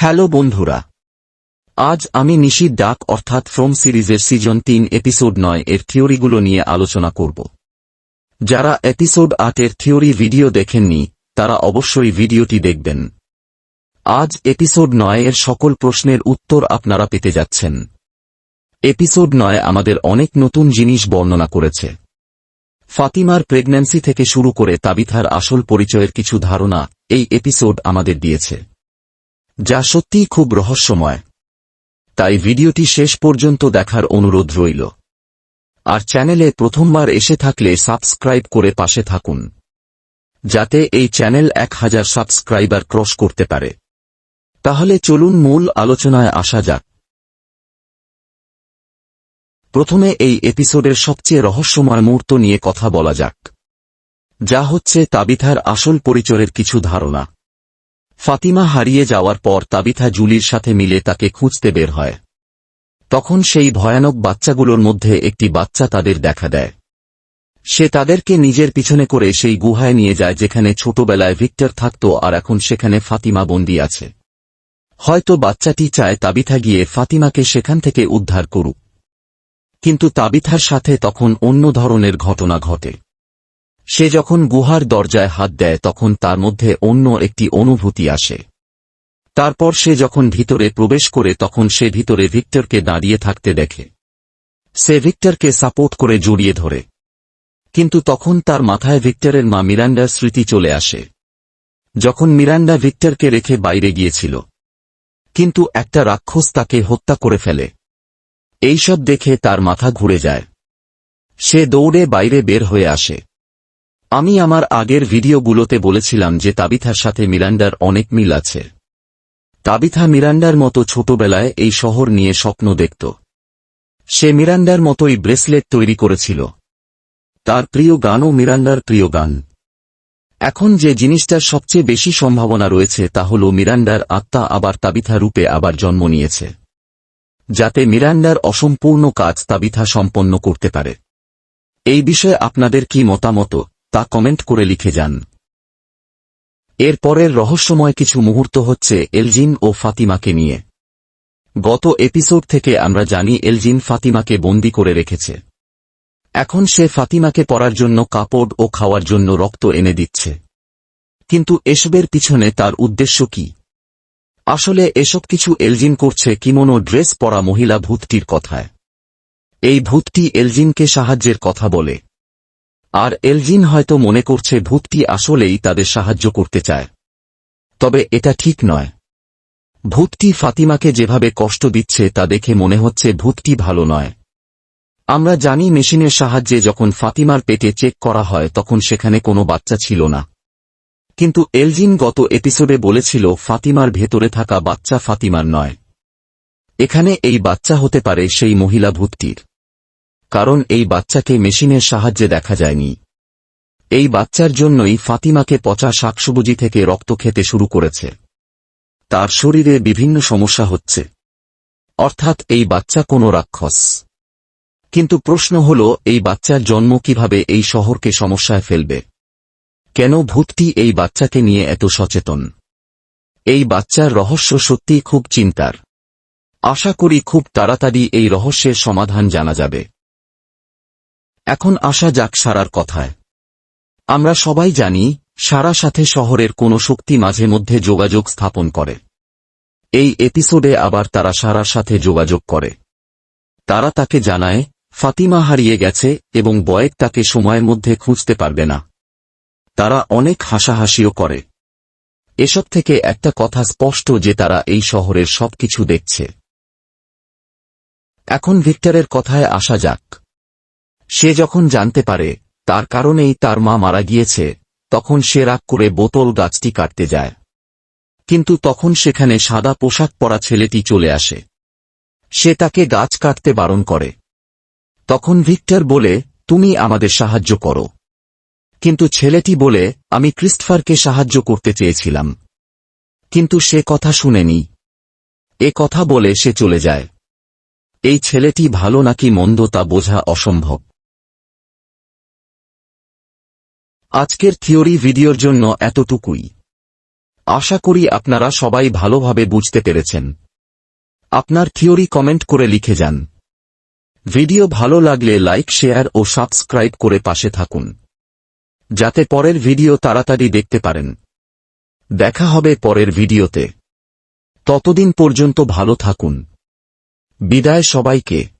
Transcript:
Hello বন্ধুরা। আজ আমি নিশির ডাক অর্থাৎ ফ্রম সিরিজের সিজন তিন, এপিসোড নয় এর থিওরিগুলো নিয়ে আলোচনা করব। যারা এপিসোড আটের থিওরি ভিডিও দেখেননি, তারা অবশ্যই ভিডিওটি দেখবেন। আজ এপিসোড নয় এর সকল প্রশ্নের উত্তর আপনারা পেতে যাচ্ছেন। এপিসোড নয় আমাদের অনেক নতুন জিনিস বর্ণনা করেছে। ফাতিমার প্রেগন্যান্সি থেকে শুরু করে তাবিথার আসল পরিচয়ের কিছু ধারণা এই এপিসোড আমাদের দিয়েছে। যা সত্যিই খুব রহস্যময়। তাই ভিডিওটি শেষ পর্যন্ত দেখার অনুরোধ রইল। আর চ্যানেলে প্রথমবার এসে থাকলে সাবস্ক্রাইব করে পাশে থাকুন। যাতে এই চ্যানেল এক হাজার সাবস্ক্রাইবার ক্রস করতে পারে। তাহলে চলুন মূল আলোচনায় আসা যাক। প্রথমে এই এপিসোডের সবচেয়ে রহস্যময় মুহূর্ত নিয়ে কথা বলা যাক। যা হচ্ছে তাবিথার আসল পরিচয়ের কিছু ধারণা। ফাতিমা হারিয়ে যাওয়ার পর তাবিথা জুলির সাথে মিলে তাকে খুঁজতে বের হয়। তখন সেই ভয়ানক বাচ্চাগুলোর মধ্যে একটি বাচ্চা তাদের দেখা দেয়। সে তাদেরকে নিজের পিছনে করে সেই গুহায় নিয়ে যায় যেখানে ছোটবেলায় ভিক্টর থাকত আর এখন সেখানে ফাতিমা বন্দি আছে। হয়তো বাচ্চাটি চায় তাবিথা গিয়ে ফাতিমাকে সেখান থেকে উদ্ধার করুক। কিন্তু তাবিথার সাথে তখন অন্য ধরনের ঘটনা ঘটে। সে যখন গুহার দরজায় হাত দেয় তখন তার মধ্যে অন্য একটি অনুভূতি আসে। তারপর সে যখন ভিতরে প্রবেশ করে তখন সে ভিতরে ভিক্টরকে দাঁড়িয়ে থাকতে দেখে। সে ভিক্টরকে সাপোর্ট করে জড়িয়ে ধরে। কিন্তু তখন তার মাথায় ভিক্টরের মা মিরান্ডার স্মৃতি চলে আসে। যখন মিরান্ডা ভিক্টরকে রেখে বাইরে গিয়েছিল। কিন্তু একটা রাক্ষস তাকে হত্যা করে ফেলে। এইসব দেখে তার মাথা ঘুরে যায়। সে দৌড়ে বাইরে বের হয়ে আসে। আমি আমার আগের ভিডিওগুলোতে বলেছিলাম যে তাবিথার সাথে মিরান্ডার অনেক মিল আছে। তাবিথা মিরান্ডার মতো ছোটবেলায় এই শহর নিয়ে স্বপ্ন দেখত। সে মিরান্ডার মতোই ব্রেসলেট তৈরি করেছিল। তার প্রিয় গানও মিরান্ডার প্রিয় গান। এখন যে জিনিসটার সবচেয়ে বেশি সম্ভাবনা রয়েছে তা হল মিরান্ডার আত্মা আবার তাবিথা রূপে আবার জন্ম নিয়েছে। যাতে মিরান্ডার অসম্পূর্ণ কাজ তাবিথা সম্পন্ন করতে পারে। এই বিষয়ে আপনাদের কি মতামত? তা কমেন্ট করে লিখে যান। এর পরের রহস্যময় কিছু মুহূর্ত হচ্ছে এলজিন ও ফাতিমাকে নিয়ে। গত এপিসোড থেকে আমরা জানি এলজিন ফাতিমাকে বন্দি করে রেখেছে। এখন সে ফাতিমাকে পরার জন্য কাপড় ও খাওয়ার জন্য রক্ত এনে দিচ্ছে। কিন্তু এসবের পিছনে তার উদ্দেশ্য কি? আসলে এসব কিছু এলজিন করছে কিমনো ড্রেস পরা মহিলা ভূতটির কথায়। এই ভূতটি এলজিনকে সাহায্যের কথা বলে। আর এলজিন হয়তো মনে করছে ভূতটি আসলেই তাদের সাহায্য করতে চায়। তবে এটা ঠিক নয়। ভূতটি ফাতিমাকে যেভাবে কষ্ট দিচ্ছে তা দেখে মনে হচ্ছে ভূতটি ভালো নয়। আমরা জানি মেশিনের সাহায্যে যখন ফাতিমার পেটে চেক করা হয় তখন সেখানে কোনো বাচ্চা ছিল না। কিন্তু এলজিন গত এপিসোডে বলেছিল ফাতিমার ভেতরে থাকা বাচ্চা ফাতিমার নয়। এখানে এই বাচ্চা হতে পারে সেই মহিলা ভূতটির। কারণ এই বাচ্চাকে মেশিনের সাহায্যে দেখা যায়নি। এই বাচ্চার জন্যই ফাতিমাকে পচা শাকসবুজি থেকে রক্ত খেতে শুরু করেছে। তার শরীরে বিভিন্ন সমস্যা হচ্ছে। অর্থাৎ এই বাচ্চা কোনো রাক্ষস। কিন্তু প্রশ্ন হল, এই বাচ্চার জন্ম কীভাবে এই শহরকে সমস্যায় ফেলবে? কেন ভূতটি এই বাচ্চাকে নিয়ে এত সচেতন? এই বাচ্চার রহস্য সত্যিই খুব চিন্তার। আশা করি খুব তাড়াতাড়ি এই রহস্যের সমাধান জানা যাবে। এখন আসা যাক সারার কথায়। আমরা সবাই জানি, সারা সাথে শহরের কোন শক্তি মাঝে মধ্যে যোগাযোগ স্থাপন করে। এই এপিসোডে আবার তারা সারার সাথে যোগাযোগ করে। তারা তাকে জানায়, ফাতিমা হারিয়ে গেছে এবং বয়েক তাকে সময়ের মধ্যে খুঁজতে পারবে না। তারা অনেক হাসাহাসিও করে। এসব থেকে একটা কথা স্পষ্ট যে তারা এই শহরের সবকিছু দেখছে। এখন ভিক্টরের কথায় আসা যাক। সে যখন জানতে পারে, তার কারণেই তার মা মারা গিয়েছে, তখন সে রাগ করে বোতল গাছটি কাটতে যায়। কিন্তু তখন সেখানে সাদা পোশাক পরা ছেলেটি চলে আসে। সে তাকে গাছ কাটতে বারণ করে। তখন ভিক্টর বলে, তুমি আমাদের সাহায্য করো। কিন্তু ছেলেটি বলে, আমি ক্রিস্টফারকে সাহায্য করতে চেয়েছিলাম। কিন্তু সে কথা শুনেনি। এ কথা বলে সে চলে যায়। এই ছেলেটি ভালো নাকি মন্দ তা বোঝা অসম্ভব। আজকের থিওরি ভিডিওর জন্য এতটুকুই। আশা করি আপনারা সবাই ভালোভাবে বুঝতে পেরেছেন। আপনার থিওরি কমেন্ট করে লিখে যান। ভিডিও ভালো লাগলে লাইক, শেয়ার ও সাবস্ক্রাইব করে পাশে থাকুন। যাতে পরের ভিডিও তাড়াতাড়ি দেখতে পারেন। দেখা হবে পরের ভিডিওতে। ততদিন পর্যন্ত ভালো থাকুন। বিদায় সবাইকে।